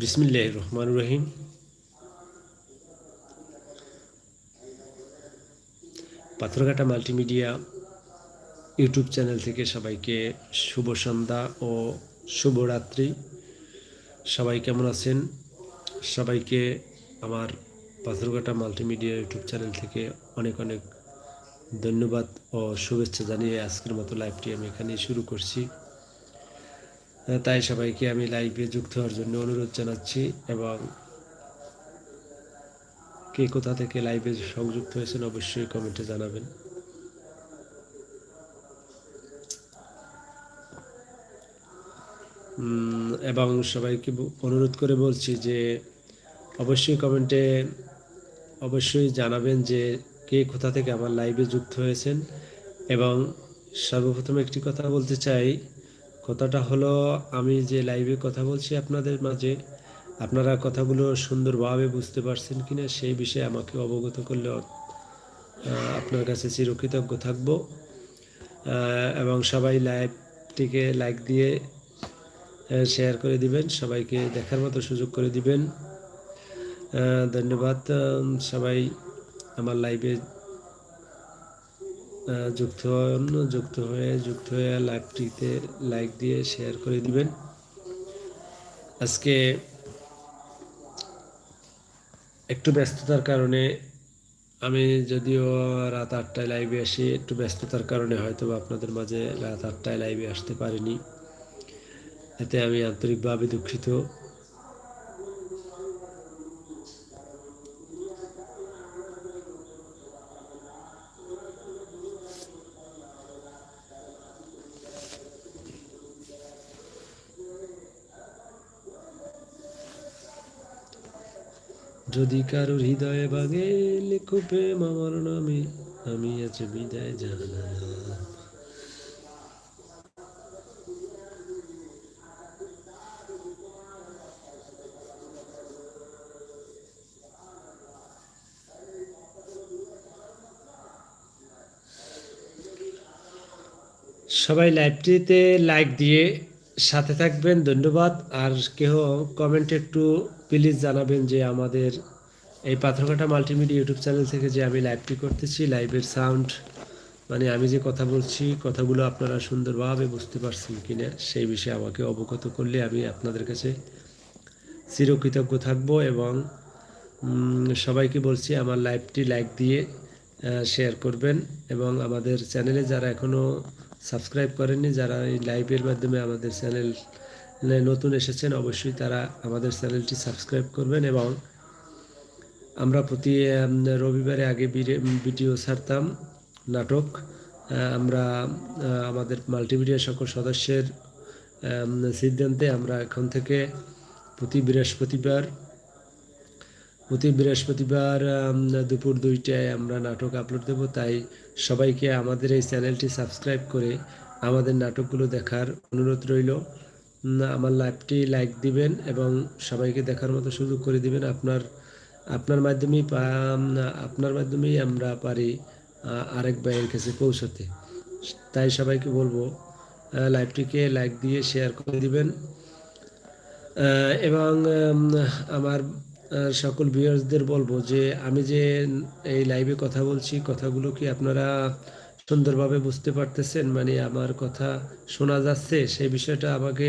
বিসমিল্লাহ রহমান রহিম পাথরঘাটা মাল্টিমিডিয়া ইউটিউব চ্যানেল থেকে সবাইকে শুভ সন্ধ্যা ও শুভরাত্রি সবাই কেমন আছেন? সবাইকে আমার পাথরঘাটা মাল্টিমিডিয়া ইউটিউব চ্যানেল থেকে অনেক অনেক ধন্যবাদ ও শুভেচ্ছা জানিয়ে আজকের মতো লাইভটি আমি এখানেই শুরু করছি। তাই সবাইকে আমি লাইভে যুক্ত হওয়ার জন্য অনুরোধ জানাচ্ছি এবং কে কোথা থেকে লাইভে সংযুক্ত হয়েছেন অবশ্যই কমেন্টে জানাবেন। এবং সবাইকে অনুরোধ করে বলছি যে অবশ্যই কমেন্টে অবশ্যই জানাবেন যে কে কোথা থেকে আমার লাইভে যুক্ত হয়েছেন এবং সর্বপ্রথম একটি কথা বলতে চাই কথাটা হলো, আমি যে লাইভে কথা বলছি আপনাদের মাঝে, আপনারা কথাগুলো সুন্দরভাবে বুঝতে পারছেন কিনা সেই বিষয়ে আমাকে অবগত করলে আপনার কাছে চিরকৃতজ্ঞ থাকব। এবং সবাই লাইভটিকে লাইক দিয়ে শেয়ার করে দিবেন, সবাইকে দেখার মতো সুযোগ করে দিবেন। ধন্যবাদ। সবাই আমার লাইভে যুক্ত হন, যুক্ত হয়ে যুক্ত হয়ে লাইভটিতে লাইক দিয়ে শেয়ার করে দিবেন। আজকে একটু ব্যস্ততার কারণে আমি যদিও রাত আটটায় লাইভে আসি, একটু ব্যস্ততার কারণে হয়তো আপনাদের মাঝে রাত আটটায় লাইভে আসতে পারিনি। এতে আমি আন্তরিকভাবে দুঃখিত। যদি কারোর হৃদয়ে বাগে, লেখো প্রেম আমার নামে, আমি আছে বিদায় জানা সবাই লাইভটিতে লাইক দিয়ে সাথে থাকবেন, ধন্যবাদ। আর কেহ কমেন্টে একটু প্লিজ জানাবেন যে আমাদের এই পাথরঘাটা মাল্টিমিডিয়া ইউটিউব চ্যানেল থেকে যে আমি লাইভটি করতেছি লাইভের সাউন্ড মানে আমি যে কথা বলছি, কথাগুলো আপনারা সুন্দরভাবে বুঝতে পারছেন কি না সেই বিষয়ে আমাকে অবগত করলে আমি আপনাদের কাছে চিরকৃতজ্ঞ থাকব এবং সবাইকে বলছি আমার লাইভটি লাইক দিয়ে শেয়ার করবেন এবং আমাদের চ্যানেলে যারা এখনও সাবস্ক্রাইব করেননি, যারা এই লাইভের মাধ্যমে আমাদের চ্যানেল নতুন এসেছেন, অবশ্যই তারা আমাদের চ্যানেলটি সাবস্ক্রাইব করবেন এবং আমরা প্রতি রবিবারে আগে ভিডিও ছাড়তাম, নাটক আমরা আমাদের মাল্টিমিডিয়া সকল সদস্যের সিদ্ধান্তে আমরা এখন থেকে প্রতি বৃহস্পতিবার প্রতি বৃহস্পতিবার দুপুর দুইটায় আমরা নাটক আপলোড দেব। তাই সবাইকে আমাদের এই চ্যানেলটি সাবস্ক্রাইব করে আমাদের নাটকগুলো দেখার অনুরোধ রইল। আমার লাইভটি লাইক দিবেন এবং সবাইকে দেখার মতো সুযোগ করে দিবেন। আপনার আপনার মাধ্যমেই আপনার মাধ্যমেই আমরা পারি আরেক ভাইয়ের কাছে পৌঁছতে। তাই সবাইকে বলব লাইভটিকে লাইক দিয়ে শেয়ার করে দিবেন। এবং আমার সকল ভিউয়ার্সদের বলব যে আমি যে এই লাইভে কথা বলছি, কথাগুলো কি আপনারা সুন্দরভাবে বুঝতে পারতেছেন? মানে আমার কথা শোনা যাচ্ছে, সেই বিষয়টা আমাকে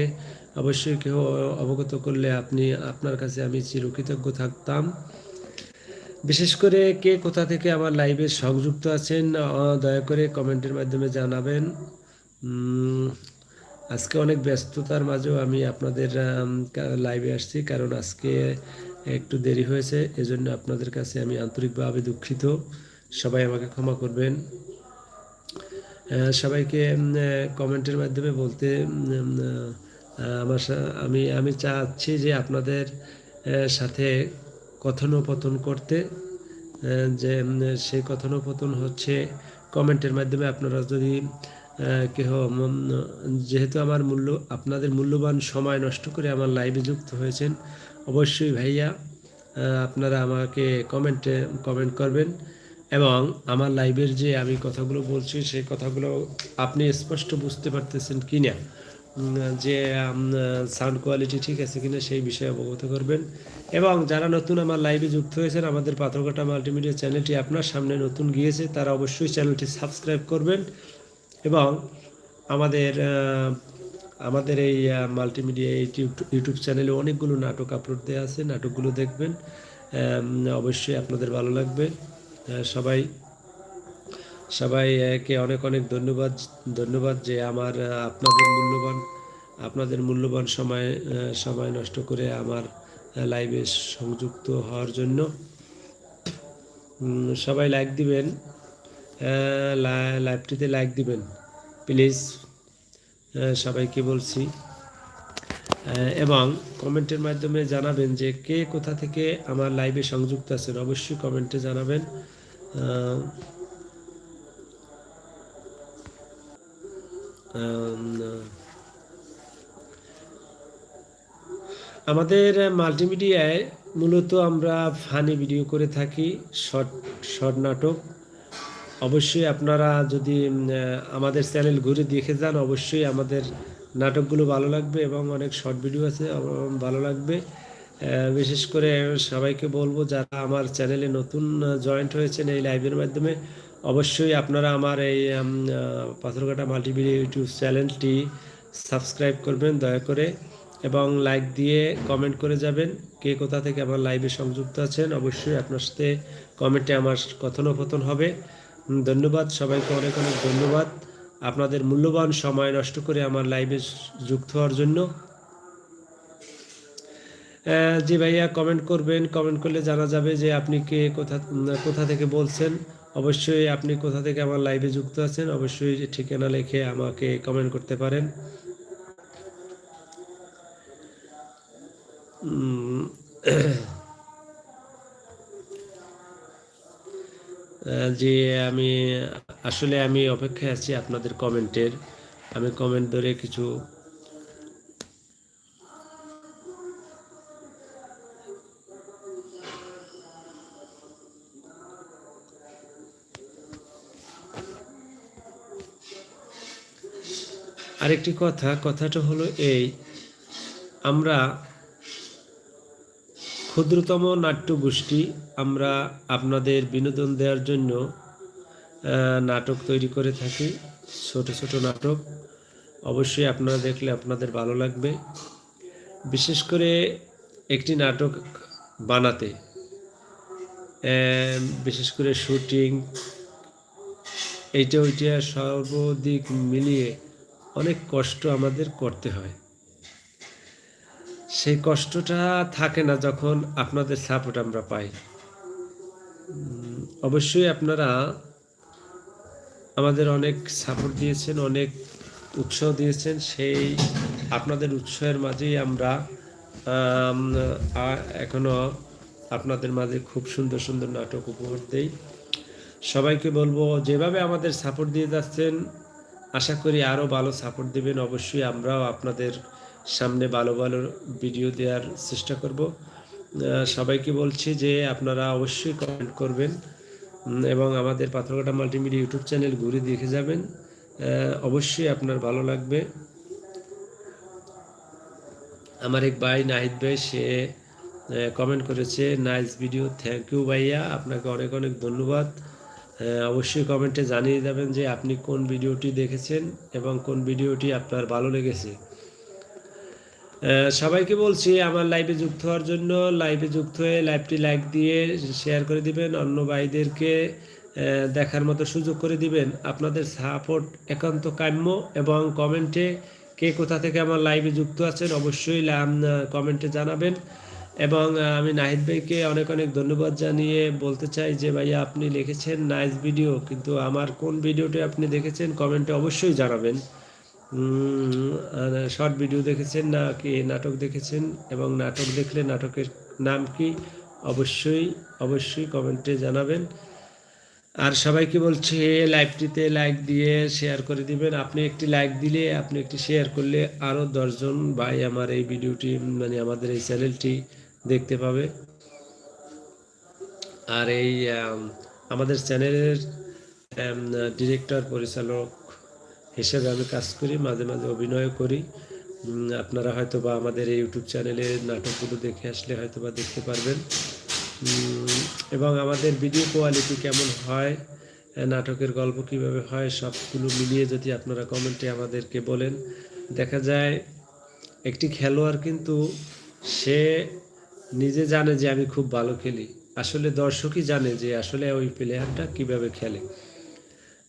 অবশ্যই কেউ অবগত করলে আপনি, আপনার কাছে আমি চিরকৃতজ্ঞ থাকতাম। বিশেষ করে কে কোথা থেকে আমার লাইভে সংযুক্ত আছেন দয়া করে কমেন্টের মাধ্যমে জানাবেন। আজকে অনেক ব্যস্ততার মাঝেও আমি আপনাদের লাইভে আসছি, কারণ আজকে একটু দেরি হয়েছে, এজন্য আপনাদের কাছে আমি আন্তরিকভাবে দুঃখিত। সবাই আমাকে ক্ষমা করবেন। সবাইকে কমেন্টের মাধ্যমে বলতে আমার আমি আমি চাচ্ছি যে আপনাদের সাথে কথনোপতন করতে যে সেই কথনোপতন হচ্ছে কমেন্টের মাধ্যমে। আপনারা যদি কেহ যেহেতু আমার মূল্য, আপনাদের মূল্যবান সময় নষ্ট করে আমার লাইভে যুক্ত হয়েছেন অবশ্যই ভাইয়া আপনারা আমাকে কমেন্টে কমেন্ট করবেন এবং আমার লাইভের যে আমি কথাগুলো বলছি, সেই কথাগুলো আপনি স্পষ্ট বুঝতে পারতেছেন কি না যে সাউন্ড কোয়ালিটি ঠিক আছে কিনা সেই বিষয়ে অবগত করবেন। এবং যারা নতুন আমার লাইভে যুক্ত হয়েছেন, আমাদের পাথরঘাটা মাল্টিমিডিয়া চ্যানেলটি আপনার সামনে নতুন গিয়েছে, তারা অবশ্যই চ্যানেলটি সাবস্ক্রাইব করবেন এবং আমাদের আমাদের এই মাল্টিমিডিয়া ইউটিউব ইউটিউব চ্যানেলে অনেকগুলো নাটক আপলোড দেওয়া আছে, নাটকগুলো দেখবেন। অবশ্যই আপনাদের ভালো লাগবে। সবাই সবাইকে অনেক অনেক ধন্যবাদ ধন্যবাদ যে আমার আপনাদের মূল্যবান আপনাদের মূল্যবান সময় সময় নষ্ট করে আমার লাইভে সংযুক্ত হওয়ার জন্য। সবাই লাইক দিবেন। লাইভটিতে লাইক দিবেন। প্লিজ সবাইকে বলছি। এবং কমেন্টের মাধ্যমে জানাবেন যে কে কোথা থেকে আমার লাইভে সংযুক্ত আছেন। অবশ্যই কমেন্টে জানাবেন। আমাদের মাল্টিমিডিয়ায় মূলত আমরা ফানি ভিডিও করে থাকি, শর্ট শর্ট নাটক। অবশ্যই আপনারা যদি আমাদের চ্যানেল ঘুরে দেখে যান, অবশ্যই আমাদের নাটকগুলো ভালো লাগবে এবং অনেক শর্ট ভিডিও আছে ভালো লাগবে। বিশেষ করে সবাইকে বলব, যারা আমার চ্যানেলে নতুন জয়েন্ট হয়েছেন এই লাইভের মাধ্যমে, অবশ্যই আপনারা আমার এই পাথরঘাটা মাল্টিমিডিয়া ইউটিউব চ্যানেলটি সাবস্ক্রাইব করবেন, দয়া করে, এবং লাইক দিয়ে কমেন্ট করে যাবেন, কে কোথা থেকে আমার লাইভে সংযুক্ত আছেন, অবশ্যই আপনার সাথে কমেন্টে আমার কথোপকথন হবে। ধন্যবাদ সবাইকে অনেক অনেক ধন্যবাদ। আপনাদের মূল্যবান সময় নষ্ট করে আমার লাইভে যুক্ত হওয়ার জন্য। জি ভাইয়া কমেন্ট করবেন। কমেন্ট করলে জানা যাবে যে আপনি কে কোথা কোথা থেকে বলছেন। অবশ্যই আপনি কোথা থেকে আমার লাইভে যুক্ত আছেন অবশ্যই ঠিকানা লিখে আমাকে কমেন্ট করতে পারেন। উম, যে আমি, আসলে আমি অপেক্ষায় আছি আপনাদের কমেন্টের আমি কমেন্ট ধরে কিছু আরেকটি কথা, কথাটা হলো এই, আমরা ক্ষুদ্রতম নাট্য গোষ্ঠী আমরা আপনাদের বিনোদন দেওয়ার জন্য নাটক তৈরি করে থাকি, ছোট ছোট নাটক। অবশ্যই আপনারা দেখলে আপনাদের ভালো লাগবে। বিশেষ করে একটি নাটক বানাতে বিশেষ করে শুটিং, এইটা ওইটা সর্বদিক মিলিয়ে অনেক কষ্ট আমাদের করতে হয়। সেই কষ্টটা থাকে না যখন আপনাদের সাপোর্ট আমরা পাই। অবশ্যই আপনারা আমাদের অনেক সাপোর্ট দিয়েছেন অনেক উৎসাহ দিয়েছেন। সেই আপনাদের উৎসাহের মাঝেই আমরা আম, আ- এখনও আপনাদের মাঝে খুব সুন্দর সুন্দর নাটক উপহার দেই। সবাইকে বলব যেভাবে আমাদের সাপোর্ট দিয়ে যাচ্ছেন আশা করি আরও ভালো সাপোর্ট দেবেন। অবশ্যই আমরাও আপনাদের সামনে ভালো ভালো ভিডিও দেওয়ার চেষ্টা করব। সবাইকে বলছি যে আপনারা অবশ্যই কমেন্ট করবেন এবং আমাদের পাথরঘাটা মাল্টিমিডিয়া ইউটিউব চ্যানেল ঘুরে দেখে যাবেন। অবশ্যই আপনার ভালো লাগবে। আমার এক ভাই নাহিদ ভাই, সে কমেন্ট করেছে, নাইস ভিডিও থ্যাংক ইউ ভাইয়া, আপনাকে অনেক অনেক ধন্যবাদ। অবশ্যই কমেন্টে জানিয়ে যাবেন যে আপনি কোন ভিডিওটি দেখেছেন এবং কোন ভিডিওটি আপনার ভালো লেগেছে। সবাইকে বলছি, আমার লাইভে যুক্ত হওয়ার জন্য লাইভে যুক্ত হয়ে লাইভটি লাইক দিয়ে শেয়ার করে দিবেন, অন্য ভাইদেরকে দেখার মতো সুযোগ করে দিবেন। আপনাদের সাপোর্ট একান্ত কাম্য এবং কমেন্টে কে কোথা থেকে আমার লাইভে যুক্ত আছেন অবশ্যই কমেন্টে জানাবেন। এবং আমি নাহিদ ভাইকে অনেক অনেক ধন্যবাদ জানিয়ে বলতে চাই যে, ভাইয়া আপনি লিখেছেন নাইস ভিডিও কিন্তু আমার কোন ভিডিওটি আপনি দেখেছেন কমেন্টে অবশ্যই জানাবেন। শর্ট ভিডিও দেখেছেন না কি নাটক দেখেছেন? এবং নাটক দেখলে নাটকের নাম কি? অবশ্যই অবশ্যই কমেন্টে জানাবেন। আর সবাইকে বলছি লাইভটিতে লাইক দিয়ে শেয়ার করে দিবেন। আপনি একটি লাইক দিলে, আপনি একটি শেয়ার করলে আরও দশজন ভাই আমার এই ভিডিওটি মানে আমাদের এই চ্যানেলটি দেখতে পাবে। আর এই আমাদের চ্যানেলের ডিরেক্টর পরিচালক হিসেবে আমি কাজ করি, মাঝে মাঝে অভিনয় করি। আপনারা হয়তো বা আমাদের এই ইউটিউব চ্যানেলে নাটকগুলো দেখে আসলে হয়তো বা দেখতে পারবেন। এবং আমাদের ভিডিও কোয়ালিটি কেমন হয় নাটকের গল্প কীভাবে হয়, সবগুলো মিলিয়ে যদি আপনারা কমেন্টে আমাদেরকে বলেন। দেখা যায়, একটি খেলোয়াড় কিন্তু সে নিজে জানে যে আমি খুব ভালো খেলি। আসলে দর্শকই জানে যে আসলে ওই প্লেয়ারটা কীভাবে খেলে।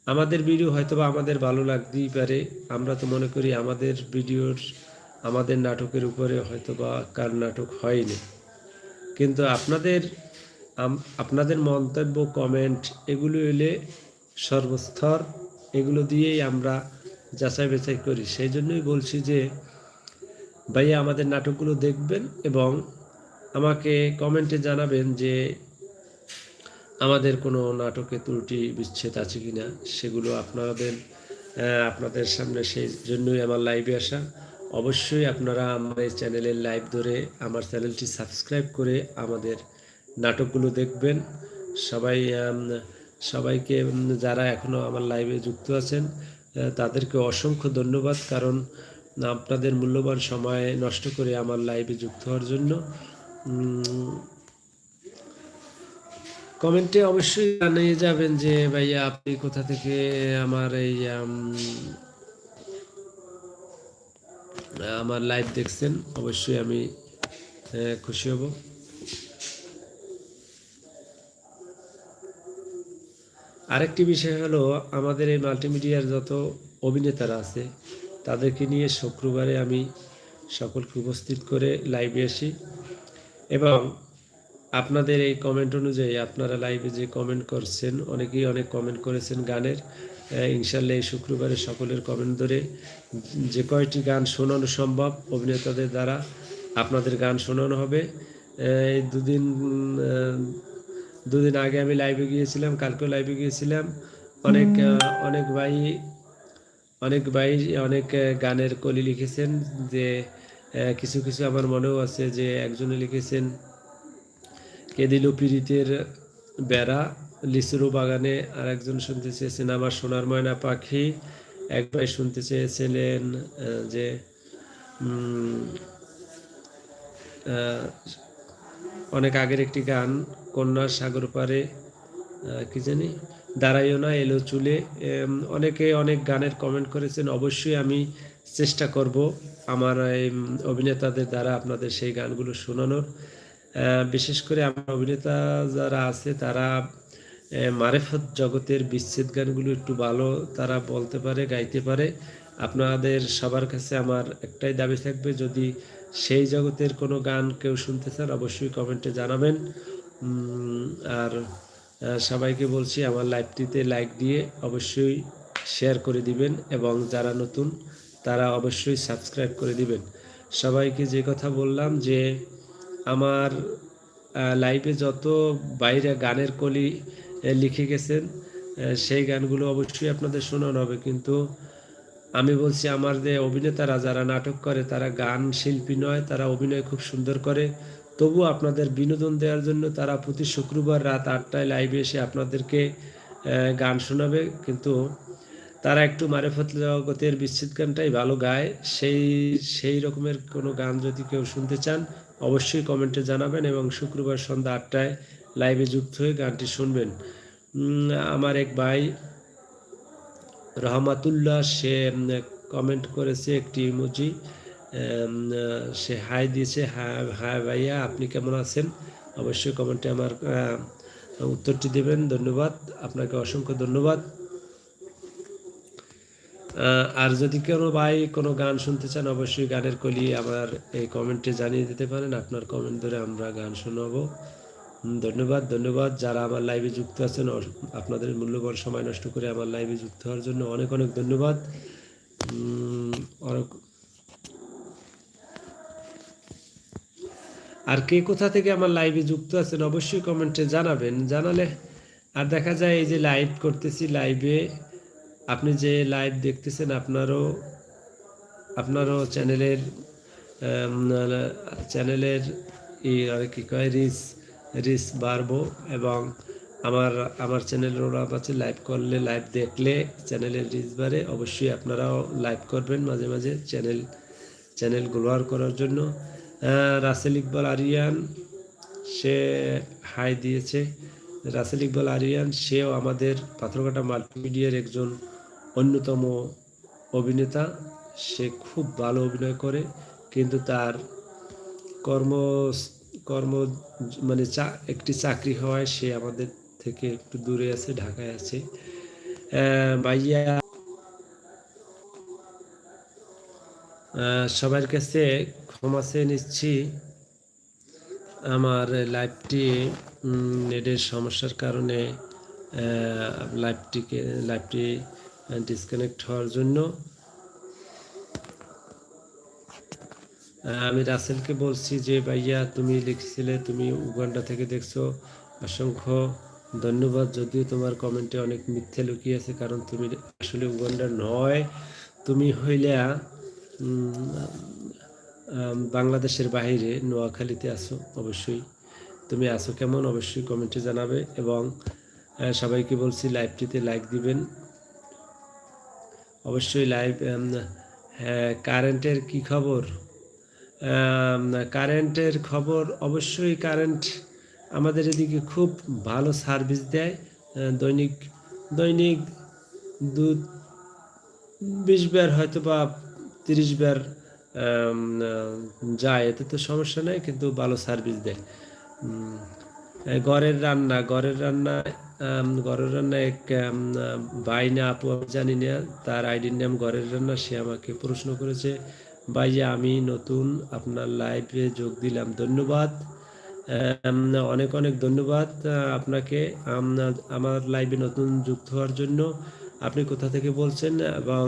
আমাদের ভিডিও হয়তো বা আমাদের ভালো লাগতেই পারে। আমরা তো মনে করি আমাদের ভিডিওর, আমাদের নাটকের উপরে হয়তো বা কার নাটক হয়নি। কিন্তু আপনাদের আপনাদের মন্তব্য, কমেন্ট, এগুলো এলে সর্বস্তর, এগুলো দিয়েই আমরা যাচাই বাছাই করি। সেই জন্যই বলছি যে, ভাইয়া আমাদের নাটকগুলো দেখবেন এবং আমাকে কমেন্টে জানাবেন যে আমাদের কোনো নাটকে ত্রুটি, বিচ্ছেদ আছে কি না সেগুলো আপনাদের আপনাদের সামনে সেই জন্যই আমার লাইভে আসা। অবশ্যই আপনারা আমার এই চ্যানেলের লাইভ ধরে আমার চ্যানেলটি সাবস্ক্রাইব করে আমাদের নাটকগুলো দেখবেন। সবাই সবাইকে যারা এখনও আমার লাইভে যুক্ত আছেন তাদেরকে অসংখ্য ধন্যবাদ, কারণ আপনাদের মূল্যবান সময় নষ্ট করে আমার লাইভে যুক্ত হওয়ার জন্য। কমেন্টে অবশ্যই জানিয়ে যাবেন যে, ভাইয়া, আপনি কোথা থেকে আমার এই আমার লাইভ দেখছেন? অবশ্যই আমি খুশি হব। আরেকটি বিষয় হলো, আমাদের এই মাল্টিমিডিয়ার যত অভিনেতারা আছে, তাদেরকে নিয়ে শুক্রবারে আমি সকলকে উপস্থিত করে লাইভে আসি। এবং আপনাদের এই কমেন্ট অনুযায়ী আপনারা লাইভে যে কমেন্ট করছেন, অনেকেই অনেক কমেন্ট করেছেন গানের। ইনশাল্লাহ এই শুক্রবারে সকলের কমেন্ট ধরে যে কয়টি গান শোনানো সম্ভব অভিনেতাদের দ্বারা আপনাদের গান শোনানো হবে। এই দুদিন দুদিন আগে আমি লাইভে গিয়েছিলাম, কালকেও লাইভে গিয়েছিলাম। অনেক অনেক ভাই অনেক ভাই অনেক গানের কলি লিখেছেন যে কিছু কিছু আমার মনেও আছে যে একজনে লিখেছেন কে দিল পীড়িতের বেড়া লিচুরু বাগানে আর একজন শুনতে চেয়েছেন, আমার সোনার ময়না পাখি। এক ভাই শুনতে চেয়েছিলেন যে অনেক আগের একটি গান, কন্যার সাগর পারে কি জানি, দাঁড়াইও না, এলো চুলে। অনেকে অনেক গানের কমেন্ট করেছেন, অবশ্যই আমি চেষ্টা করব আমার এই অভিনেতাদের দ্বারা আপনাদের সেই গানগুলো শোনানোর। বিশেষ করে আমার অভিনেতা যারা আছে, তারা মারেফত জগতের বিচ্ছেদ গানগুলো একটু ভালো তারা বলতে পারে, গাইতে পারে। আপনাদের সবার কাছে আমার একটাই দাবি থাকবে, যদি সেই জগতের কোনো গান কেউ শুনতে চান, অবশ্যই কমেন্টে জানাবেন। আর সবাইকে বলছি, আমার লাইভটিতে লাইক দিয়ে অবশ্যই শেয়ার করে দিবেন এবং যারা নতুন, তারা অবশ্যই সাবস্ক্রাইব করে দিবেন। সবাইকে যে কথা বললাম যে আমার লাইভে যত বাইরে গানের কলি লিখে গেছেন সেই গানগুলো অবশ্যই আপনাদের শোনানো হবে। কিন্তু আমি বলছি, আমার যে অভিনেতারা যারা নাটক করে, তারা গান শিল্পী নয়, তারা অভিনয় খুব সুন্দর করে। তবু আপনাদের বিনোদন দেওয়ার জন্য তারা প্রতি শুক্রবার রাত আটটায় লাইভে এসে আপনাদেরকে গান শোনাবে। কিন্তু তারা একটু মারেফত জগতের বিচ্ছেদ গানটাই ভালো গায়। সেই সেই রকমের কোনো গান যদি কেউ শুনতে চান অবশ্যই কমেন্টে জানাবেন এবং শুক্রবার সন্ধ্যা আটটায় লাইভে যুক্ত হয়ে গানটি শুনবেন। আমার এক ভাই রহমাতুল্লাহ, সে কমেন্ট করেছে একটি ইমোজি। সে হাই দিয়েছে হ্যাঁ হ্যাঁ ভাইয়া, আপনি কেমন আছেন? অবশ্যই কমেন্টে আমার উত্তরটি দেবেন। ধন্যবাদ। আপনাকে অসংখ্য ধন্যবাদ। আর যদি কোনো ভাই কোনো গান শুনতে চান, অবশ্যই গানের কলি আমার এই কমেন্টে জানিয়ে দিতে পারেন। আপনার কমেন্ট ধরে আমরা গান শোনাবো। ধন্যবাদ ধন্যবাদ। যারা আমার লাইভে যুক্ত আছেন আপনাদের মূল্যবান সময় নষ্ট করে আমার লাইভে যুক্ত হওয়ার জন্য অনেক অনেক ধন্যবাদ। আর কে কোথা থেকে আমার লাইভে যুক্ত আছেন, অবশ্যই কমেন্টে জানাবেন। জানালে আর দেখা যায় এই যে লাইভ করতেছি লাইভে আপনি যে লাইভ দেখতেছেন, আপনারও আপনারও চ্যানেলের চ্যানেলের ই, আর কি কয় রিচ রিচ বাড়বো এবং আমার আমার চ্যানেলের ওরা আছে লাইভ করলে লাইভ দেখলে চ্যানেলের রিচ বাড়ে। অবশ্যই আপনারাও লাইভ করবেন মাঝে মাঝে চ্যানেল চ্যানেল গ্রোয়ার করার জন্য। রাসেল ইকবাল আরিয়ান, সে হাই দিয়েছে। রাসেল ইকবাল আরিয়ান, সেও আমাদের পাথরঘাটা মাল্টিমিডিয়ার একজন অন্যতম অভিনেতা, সে খুব ভালো অভিনয় করে, কিন্তু তার কর্ম কর্ম মানে চা, একটি চাকরি হওয়ায় সে আমাদের থেকে একটু দূরে আছে, ঢাকায় আছে। ভাইয়া সবার কাছে ক্ষমা চেয়ে নিচ্ছি। আমার লাইভটি নেটের সমস্যার কারণে লাইভটিকে লাইভটি ডিসকানেক্ট হওয়ার জন্য। আমি রাসেলকে বলছি যে, ভাইয়া, তুমি লিখছিলে, তুমি উগান্ডা থেকে দেখছ। অসংখ্য ধন্যবাদ। যদিও তোমার কমেন্টে অনেক মিথ্যে লুকিয়ে আছে, কারণ তুমি আসলে উগান্ডা নয়। তুমি হইলা বাংলাদেশের বাইরে নোয়াখালীতে আছো, অবশ্যই। তুমি আসো কেমন? অবশ্যই কমেন্টে জানাবে এবং সবাইকে বলছি, লাইভটিতে লাইক দিবেন। অবশ্যই লাইভ হ্যাঁ কারেন্টের কি খবর? কারেন্টের খবর অবশ্যই কারেন্ট আমাদের এদিকে খুব ভালো সার্ভিস দেয়। দৈনিক দৈনিক দু, বিশ বার হয়তো বা তিরিশ বার যায়, এতে তো সমস্যা নেই, কিন্তু ভালো সার্ভিস দেয়। ঘরের রান্না ঘরের রান্না ঘরের রান্না এক ভাই না আপু আমি জানি না, তার আইডির নাম ঘরের রান্না, সে আমাকে প্রশ্ন করেছে, ভাইয়া, আমি নতুন আপনার লাইভে যোগ দিলাম, ধন্যবাদ। অনেক অনেক ধন্যবাদ আপনাকে আমার লাইভে নতুন যুক্ত হওয়ার জন্য। আপনি কোথা থেকে বলছেন? এবং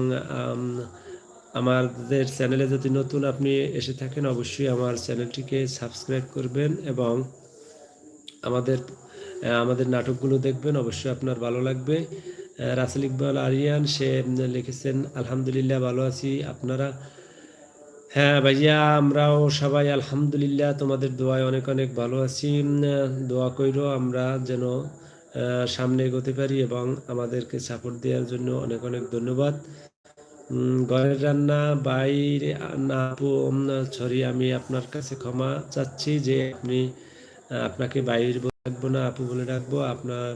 আমাদের চ্যানেলে যদি নতুন আপনি এসে থাকেন, অবশ্যই আমার চ্যানেলটিকে সাবস্ক্রাইব করবেন এবং আমাদের আমাদের নাটকগুলো দেখবেন, অবশ্যই আপনার ভালো লাগবে। রাসেল ইকবাল আরিয়ান, সে লিখেছেন, আলহামদুলিল্লাহ, ভালো আছি। আপনারা হ্যাঁ ভাইয়া, আমরাও সবাই আলহামদুলিল্লাহ, তোমাদের দোয়ায় অনেক অনেক ভালো আছি। দোয়া কইরো আমরা যেন সামনে এগোতে পারি এবং আমাদেরকে সাপোর্ট দেওয়ার জন্য অনেক অনেক ধন্যবাদ। ঘরের রান্না, বাইরে না সরি, আমি আপনার কাছে ক্ষমা চাচ্ছি যে আপনি আপনাকে বাইরে ডাকবো না, আপু বলে ডাকবো আপনার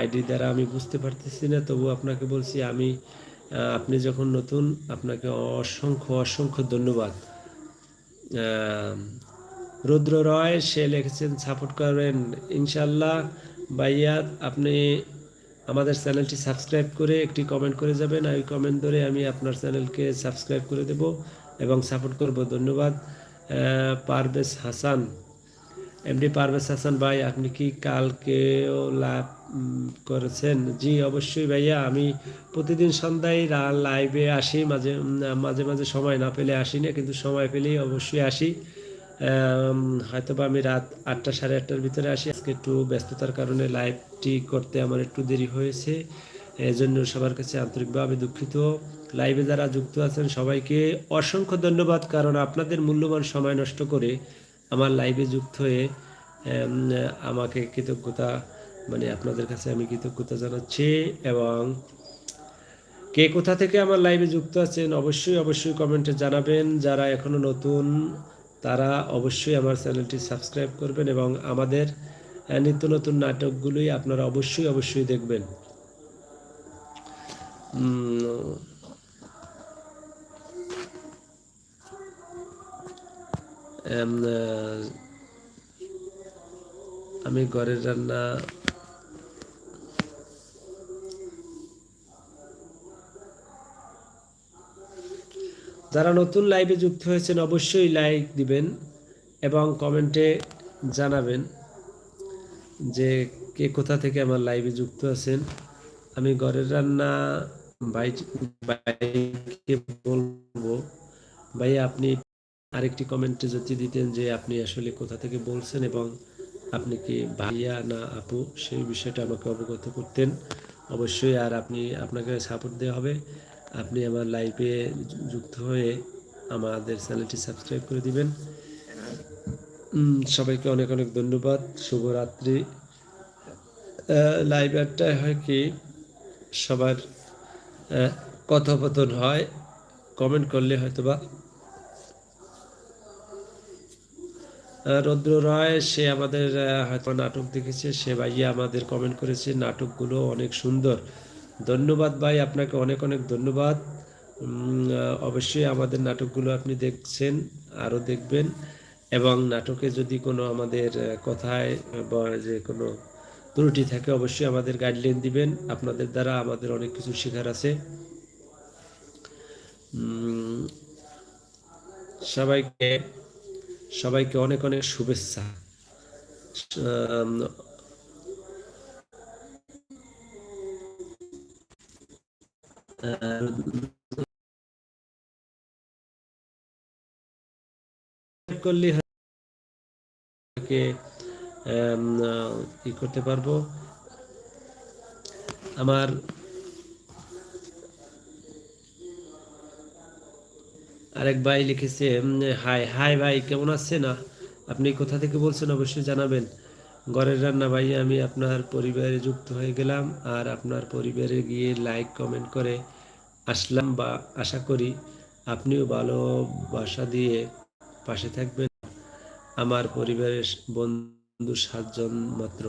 আইডি দ্বারা আমি বুঝতে পারতেছি না, তবু আপনাকে বলছি আমি আপনি যখন নতুন, আপনাকে অসংখ্য অসংখ্য ধন্যবাদ। রুদ্র রয়, সে লিখেছেন, সাপোর্ট করবেন ইনশাল্লাহ ভাইয়া, আপনি আমাদের চ্যানেলটি সাবস্ক্রাইব করে একটি কমেন্ট করে যাবেন ওই কমেন্ট ধরে আমি আপনার চ্যানেলকে সাবস্ক্রাইব করে দেব এবং সাপোর্ট করব। ধন্যবাদ। পারভেজ হাসান এমডি পারভেজ হাসান ভাই, আপনি কি কালকেও লাভ করেছেন? জি, অবশ্যই ভাইয়া। আমি প্রতিদিন সন্ধ্যায় লাইভে আসি, মাঝে মাঝে মাঝে সময় না পেলে আসি না, কিন্তু সময় পেলেই অবশ্যই আসি। হয়তো বা আমি রাত আটটা, সাড়ে আটটার ভিতরে আসি। আজকে একটু ব্যস্ততার কারণে লাইভটি করতে আমার একটু দেরি হয়েছে। এজন্য সবার কাছে আন্তরিকভাবে দুঃখিত। লাইভে যারা যুক্ত আছেন, সবাইকে অসংখ্য ধন্যবাদ, কারণ আপনাদের মূল্যবান সময় নষ্ট করে আমার লাইভে যুক্ত হয়ে আমাকে কৃতজ্ঞতা মানে আপনাদের কাছে আমি কৃতজ্ঞতা জানাচ্ছি এবং কে কোথা থেকে আমার লাইভে যুক্ত আছেন অবশ্যই অবশ্যই কমেন্টে জানাবেন। যারা এখনও নতুন, তারা অবশ্যই আমার চ্যানেলটি সাবস্ক্রাইব করবেন এবং আমাদের নিত্য নতুন নাটকগুলোই আপনারা অবশ্যই অবশ্যই দেখবেন। আমি ঘরের রান্না যারা নতুন লাইভে যুক্ত হয়েছেন, অবশ্যই লাইক দিবেন এবং কমেন্টে জানাবেন যে কে কোথা থেকে আমার লাইভে যুক্ত আছেন। আমি ঘরের রান্না ভাই ভাইকে বলব ভাই আপনি আরেকটি কমেন্টে যদি দিতেন যে আপনি আসলে কোথা থেকে বলছেন এবং আপনি কি ভাইয়া না আপু? সেই বিষয়টা আমাকে অবগত করতেন। অবশ্যই আর আপনি আপনাকে সাপোর্ট দেওয়া হবে। আপনি আমার লাইফে যুক্ত হয়ে আমাদের চ্যানেলটি সাবস্ক্রাইব করে দিবেন। সবাইকে অনেক অনেক ধন্যবাদ। শুভরাত্রি। লাইভ একটাই হয় কি সবার আহ, কথোপকথন হয়। কমেন্ট করলে হয়তো বা আহ, রৌদ্র রায়, সে আমাদের হয়তো নাটক দেখেছে, সে ভাইয়া আমাদের কমেন্ট করেছে, নাটকগুলো অনেক সুন্দর। ধন্যবাদ ভাই, আপনাকে অনেক অনেক ধন্যবাদ। অবশ্যই আমাদের নাটকগুলো আপনি দেখছেন, আরও দেখবেন। এবং নাটকে যদি কোনো আমাদের কথায় বা যে কোনো ত্রুটি থাকে, অবশ্যই আমাদের গাইডলাইন দিবেন। আপনাদের দ্বারা আমাদের অনেক কিছু শেখার আছে। সবাইকে সবাইকে অনেক অনেক শুভেচ্ছা। করলে ই করতে পারব। আমার আরেক ভাই লিখেছে হাই হাই ভাই, কেমন আছেন? আপনি কোথা থেকে বলছেন? অবশ্যই জানাবেন। ঘরের রান্না ভাই, আমি আপনার পরিবারে যুক্ত হয়ে গেলাম আর আপনার পরিবারে গিয়ে লাইক কমেন্ট করে আসলাম বা আশা করি আপনিও ভালোবাসা দিয়ে পাশে থাকবেন আমার পরিবারের বন্ধু সাতজন মাত্র।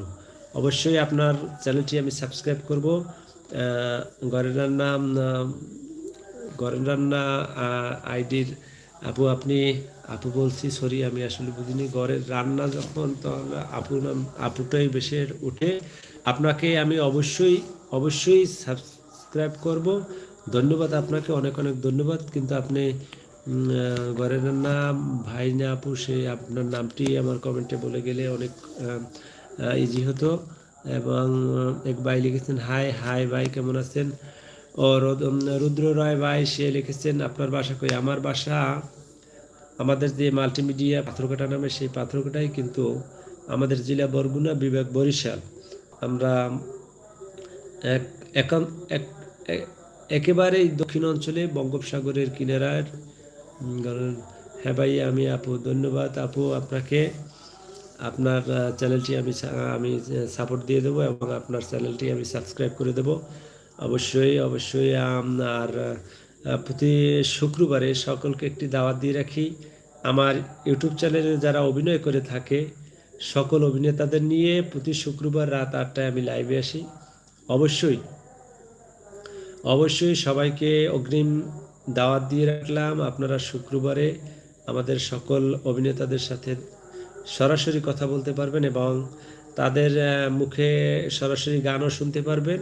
অবশ্যই আপনার চ্যানেলটি আমি সাবস্ক্রাইব করব। ঘরের রান্না ঘরের রান্না আইডির আপু, আপনি, আপু বলছি, সরি, আমি আসলে বুঝিনি। ঘরের রান্না যখন, তখন আপু নাম, আপুটাই বেশি উঠে। আপনাকে আমি অবশ্যই অবশ্যই সাবস্ক্রাইব করব। ধন্যবাদ, আপনাকে অনেক অনেক ধন্যবাদ। কিন্তু আপনি ঘরের রান্না, ভাই না আপু, সে আপনার নামটি আমার কমেন্টে বলে গেলে অনেক ইজি হতো। এবং এক ভাই লিখেছেন, হাই হাই ভাই, কেমন আছেন? ও রদ- রুদ্র রায় ভাই, সে লিখেছেন, আপনার বাসা কই? আমার বাসা আমাদের যে মাল্টিমিডিয়া পাথরকাটা নামে সেই পাথরকাটাই কিন্তু আমাদের জেলা বরগুনা বিভাগ বরিশাল। আমরা এক এক- একেবারেই দক্ষিণ অঞ্চলে বঙ্গোপসাগরের কিনারার হ্যাঁ ভাই, আমি আপু, ধন্যবাদ। আপু, আপনাকে আপনার চ্যানেলটি আমি আমি সাপোর্ট দিয়ে দেবো এবং আপনার চ্যানেলটি আমি সাবস্ক্রাইব করে দেবো। অবশ্যই অবশ্যই আর প্রতি শুক্রবারে সকলকে একটি দাওয়াত দিয়ে রাখি। আমার ইউটিউব চ্যানেলে যারা অভিনয় করে থাকে, সকল অভিনেতাদের নিয়ে প্রতি শুক্রবার রাত আটটায় আমি লাইভে আসি। অবশ্যই অবশ্যই সবাইকে অগ্রিম দাওয়াত দিয়ে রাখলাম। আপনারা শুক্রবারে আমাদের সকল অভিনেতাদের সাথে সরাসরি কথা বলতে পারবেন এবং তাদের মুখে সরাসরি গানও শুনতে পারবেন।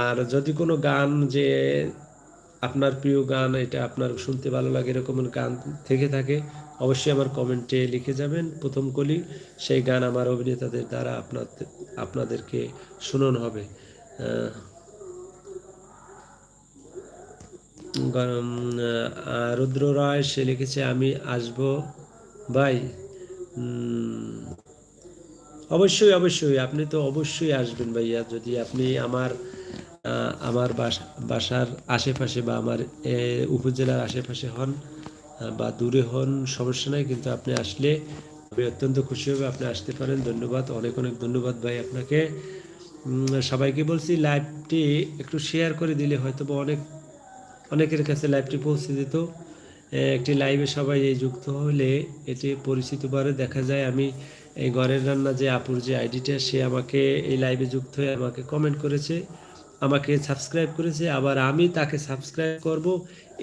আর যদি কোনো গান যে আপনার প্রিয় গান, এটা আপনার শুনতে ভালো লাগে, এরকম গান থেকে থাকে, অবশ্যই আমার কমেন্টে লিখে যাবেন। প্রথম কলি, সেই গান আমার অভিনেতাদের দ্বারা আপনাদের আপনাদেরকে শোনানো হবে। রুদ্র রায়, সে লিখেছে, আমি আসব ভাই। অবশ্যই অবশ্যই, আপনি তো অবশ্যই আসবেন ভাইয়া। যদি আপনি আমার আমার বাসা, বাসার আশেপাশে বা আমার উপজেলার আশেপাশে হন বা দূরে হন, সমস্যা নাই, কিন্তু আপনি আসলে আমি অত্যন্ত খুশি হবে আপনি আসতে পারেন। ধন্যবাদ, অনেক অনেক ধন্যবাদ ভাই আপনাকে। সবাইকে বলছি লাইভটি একটু শেয়ার করে দিলে হয়তো বা অনেক, অনেকের কাছে লাইভটি পৌঁছে যেত একটি লাইভে সবাই যুক্ত হলে এটি পরিচিত বারে দেখা যায়। আমি এই ঘরের রান্না যে আপুর যে আইডিটা সে আমাকে এই লাইভে যুক্ত হয়ে আমাকে কমেন্ট করেছে। আমাকে সাবস্ক্রাইব করেছে, আবার আমি তাকে সাবস্ক্রাইব করব।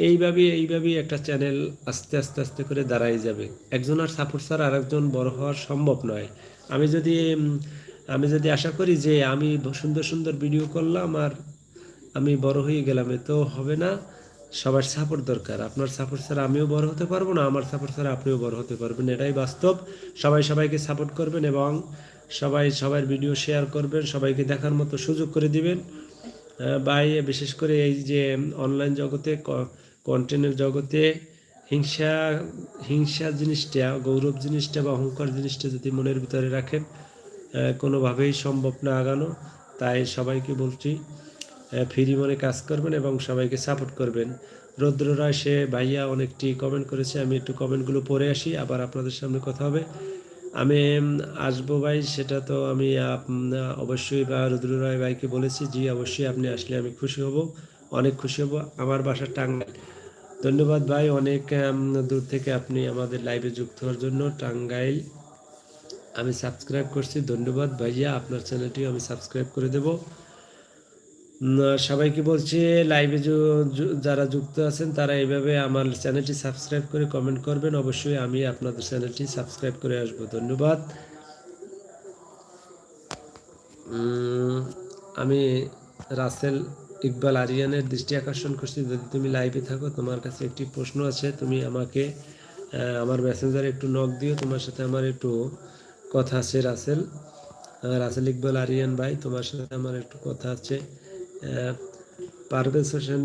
এইভাবে এইভাবেই একটা চ্যানেল আস্তে আস্তে আস্তে করে দাঁড়াই যাবে। একজন আর সাপোর্ট ছাড়া আরেকজন বড় হওয়া সম্ভব নয়। আমি যদি আমি যদি আশা করি যে আমি সুন্দর সুন্দর ভিডিও করলাম আর আমি বড় হয়ে গেলাম তো হবে না। সবার সাপোর্ট দরকার। আপনার সাপোর্ট ছাড়া আমিও বড় হতে পারব না, আমার সাপোর্ট ছাড়া আপনিও বড় হতে পারবেন এটাই বাস্তব। সবাই সবাইকে সাপোর্ট করবেন এবং সবাই সবার ভিডিও শেয়ার করবেন, সবাইকে দেখার মতো সুযোগ করে দিবেন। ভাই বিশেষ করে এই যে অনলাইন জগতে কন্টেন্টের জগতে হিংসা হিংসা জিনিসটা, গৌরব জিনিসটা বা অহংকার জিনিসটা যদি মনের ভিতরে রাখেন কোনোভাবেই সম্ভব না আগানো। তাই সবাইকে বলছি ফ্রি মনে কাজ করবেন এবং সবাইকে সাপোর্ট করবেন। রৌদ্র রায় সে ভাইয়া অনেকটি কমেন্ট করেছে, আমি একটু কমেন্টগুলো পড়ে আসি, আবার আপনাদের সামনে কথা হবে। আমি আসব ভাই, সেটা তো আমি অবশ্যই বা রুদ্র রায় ভাইকে বলেছি, জি, অবশ্যই আপনি আসলে আমি খুশি হব, অনেক খুশি হব, আমার বাসা টাঙ্গাইল। ধন্যবাদ ভাই, অনেক দূর থেকে আপনি আমাদের লাইভে যুক্ত হওয়ার জন্য, টাঙ্গাইল। আমি সাবস্ক্রাইব করছি, ধন্যবাদ ভাইয়া, আপনার চ্যানেলটিও আমি সাবস্ক্রাইব করে দেব। সবাইকে বলছি লাইভে যারা যুক্ত আছেন, তারা এইভাবে আমার চ্যানেলটি সাবস্ক্রাইব করে কমেন্ট করবেন। অবশ্যই আমি আপনাদের চ্যানেলটি সাবস্ক্রাইব করে আসব। ধন্যবাদ। আমি রাসেল ইকবাল আরিয়ানের দৃষ্টি আকর্ষণ করছি। যদি তুমি লাইভে থাকো, তোমার কাছে একটি প্রশ্ন আছে, তুমি আমাকে আমার মেসেঞ্জারে একটু নক দিও। তোমার সাথে আমার একটু কথা আছে রাসেল। রাসেল ইকবাল আরিয়ান ভাই, তোমার সাথে আমার একটু কথা আছে। পারভেজ হোসেন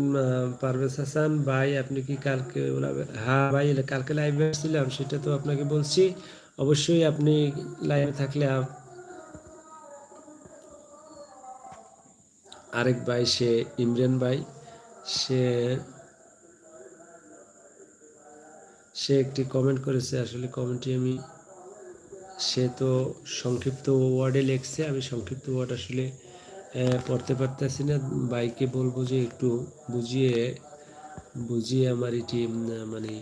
পারভেজ হাসান ভাই, আপনি কি কালকে হ্যাঁ ভাই, কালকে লাইভে আসছিলাম, সেটা তো আপনাকে বলছি। অবশ্যই আপনি লাইভে থাকলে আরেক ভাই, সে ইমরান ভাই, সে সে একটি কমেন্ট করেছে, আসলে কমেন্টটি আমি সে তো সংক্ষিপ্ত ওয়ার্ডে লিখছে, আমি সংক্ষিপ্ত ওয়ার্ড আসলে পড়তে পারতেছি না। বাইকে বলব যে একটু বুঝিয়ে বুঝিয়ে আমার এটি মানে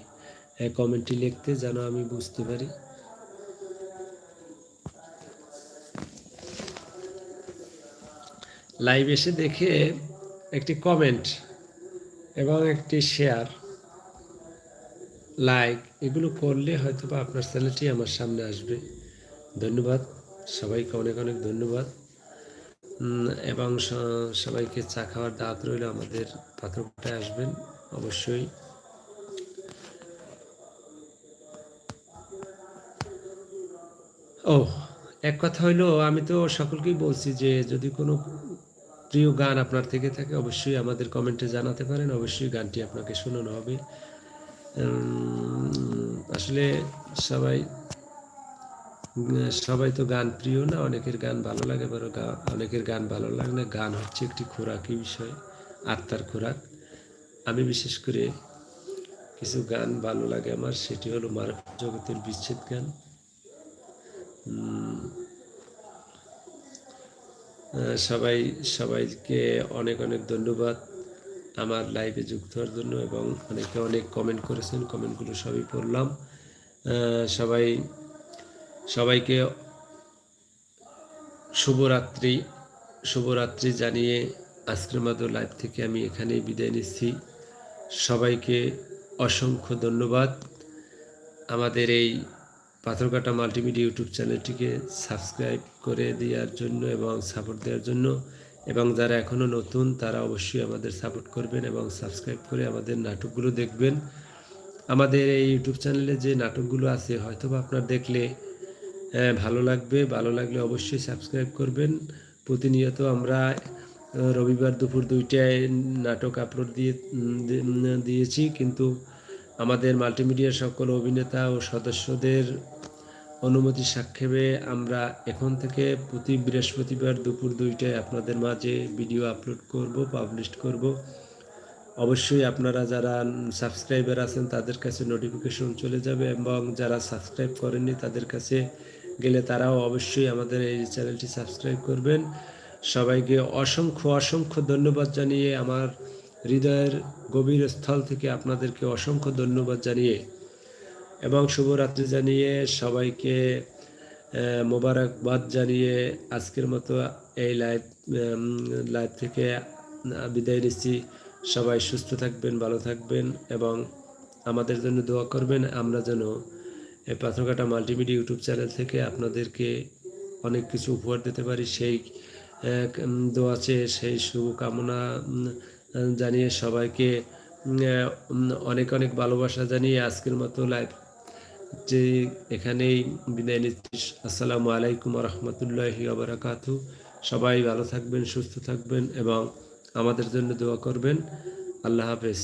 কমেন্টটি লিখতে যেন আমি বুঝতে পারি। লাইভ এসে দেখে একটি কমেন্ট এবং একটি শেয়ার লাইক এগুলো করলে হয়তো বা আপনার চ্যানেলটি আমার সামনে আসবে। ধন্যবাদ। সবাইকে অনেক অনেক ধন্যবাদ। এবং সবাইকে চা খাওয়ার দাঁত রইল আমাদের পাথরটায় আসবেন, অবশ্যই। ও, এক কথা হইল, আমি তো সকলকেই বলছি যে যদি কোনো প্রিয় গান আপনার থেকে থাকে, অবশ্যই আমাদের কমেন্টে জানাতে পারেন, অবশ্যই গানটি আপনাকে শোনানো হবে। আসলে সবাই সবাই তো গান প্রিয় না, অনেকের গান ভালো লাগে আবার গা- অনেকের গান ভালো লাগে না। গান হচ্ছে একটি খোরাকি বিষয়, আত্মার খোরাক। আমি বিশেষ করে কিছু গান ভালো লাগে আমার, সেটি হলো মানব জগতের বিচ্ছেদ গান। সবাই, সবাইকে অনেক অনেক ধন্যবাদ আমার লাইভে যুক্ত হওয়ার জন্য এবং অনেকে অনেক কমেন্ট করেছেন কমেন্টগুলো সবই পড়লাম। সবাই সবাইকে শুভরাত্রি শুভরাত্রি জানিয়ে আজকের মতো লাইভ থেকে আমি এখানেই বিদায় নিচ্ছি। সবাইকে অসংখ্য ধন্যবাদ। আমাদের এই পাথরকাটা মাল্টিমিডিয়া ইউটিউব চ্যানেলটিকে সাবস্ক্রাইব করে দেওয়ার জন্য এবং সাপোর্ট দেওয়ার জন্য এবং যারা এখনও নতুন, তারা অবশ্যই আমাদের সাপোর্ট করবেন এবং সাবস্ক্রাইব করে আমাদের নাটকগুলো দেখবেন। আমাদের এই ইউটিউব চ্যানেলে যে নাটকগুলো আছে হয়তো আপনার দেখলে ভালো লাগবে। ভালো লাগলে অবশ্যই সাবস্ক্রাইব করবেন। প্রতিনিয়ত আমরা রবিবার দুপুর দুইটায় নাটক আপলোড দিয়ে দিয়েছি। কিন্তু আমাদের মাল্টিমিডিয়ার সকল অভিনেতা ও সদস্যদের অনুমতি সাক্ষেপে আমরা এখন থেকে প্রতি বৃহস্পতিবার দুপুর দুইটায় আপনাদের মাঝে ভিডিও আপলোড করব পাবলিশ করব। অবশ্যই আপনারা যারা সাবস্ক্রাইবার আছেন তাদের কাছে নোটিফিকেশন চলে যাবে এবং যারা সাবস্ক্রাইব করেননি তাদের কাছে গেলে তারাও অবশ্যই আমাদের এই চ্যানেলটি সাবস্ক্রাইব করবেন। সবাইকে অসংখ্য অসংখ্য ধন্যবাদ জানিয়ে আমার হৃদয়ের গভীর স্থল থেকে আপনাদেরকে অসংখ্য ধন্যবাদ জানিয়ে এবং শুভরাত্রি জানিয়ে সবাইকে মোবারকবাদ জানিয়ে আজকের মতো এই লাইভ লাইভ থেকে বিদায় নিচ্ছি। সবাই সুস্থ থাকবেন, ভালো থাকবেন এবং আমাদের জন্য দোয়া করবেন। আমরা যেন এই পাথরঘাটা মাল্টিমিডিয়া ইউটিউব চ্যানেল থেকে আপনাদেরকে অনেক কিছু উপহার দিতে পারি। সেই দোয়া চেয়ে সেই শুভকামনা জানিয়ে সবাইকে অনেক অনেক ভালোবাসা জানিয়ে আজকের মতো লাইভ যে এখানেই বিদায় নিচ্ছি। আসসালামু আলাইকুম রহমতুল্লাহি আবরাকাতু সবাই ভালো থাকবেন, সুস্থ থাকবেন এবং আমাদের জন্য দোয়া করবেন। আল্লাহ হাফেজ।